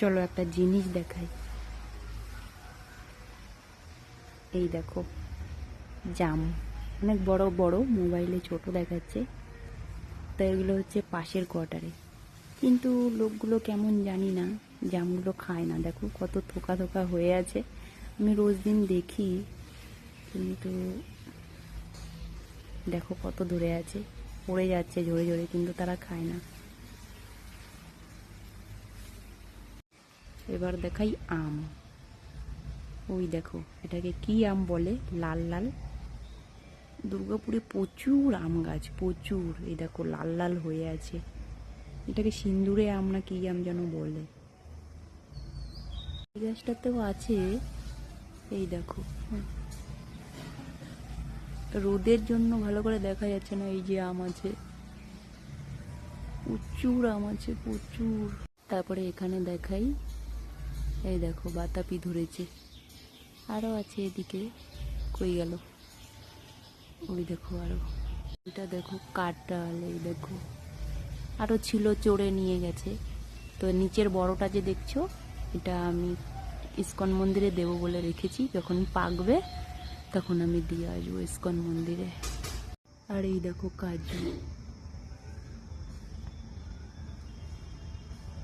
চলো একটা জিনিস দেখাই। এই দেখো, জাম। অনেক বড় বড়, মোবাইলে ছোট দেখাচ্ছে। তো এগুলো হচ্ছে পাশের কোয়ার্টারে। কিন্তু লোকগুলো কেমন জানি না, জামগুলো খায় না। দেখো কত থোকা থোকা হয়ে আছে। আমি রোজ দিন দেখি, কিন্তু দেখো কত ধরে আছে। পড়ে যাচ্ছে ঝরে ঝরে, কিন্তু তারা খায় না। এবার দেখাই আম। ওই দেখো, এটাকে কি আম বলে? লাল লাল। দুর্গাপুরে প্রচুর আম গাছ, প্রচুর। এই দেখো, লাল লাল হয়ে আছে। এটাকে সিন্দুরে আম না কি আম যেন বলে। এই গাছটাতেও আছে। এই দেখো। রোদের জন্য ভালো করে দেখা যাচ্ছে না এই যে আম আছে। প্রচুর আম আছে, প্রচুর। তারপরে এখানে দেখাই এই দেখো, বাতাপি ধরেছে। আরও আছে এদিকে, কই গেল? ওই দেখো আরও। এটা দেখো কাটাল এই দেখো। আরও ছিল, চড়ে নিয়ে গেছে। তো নিচের বড়টা যে দেখছ, এটা আমি ইস্কন মন্দিরে দেবো বলে রেখেছি। যখন পাকবে, তখন আমি দিয়ে আসব ইস্কন মন্দিরে। আর এই দেখো কাজু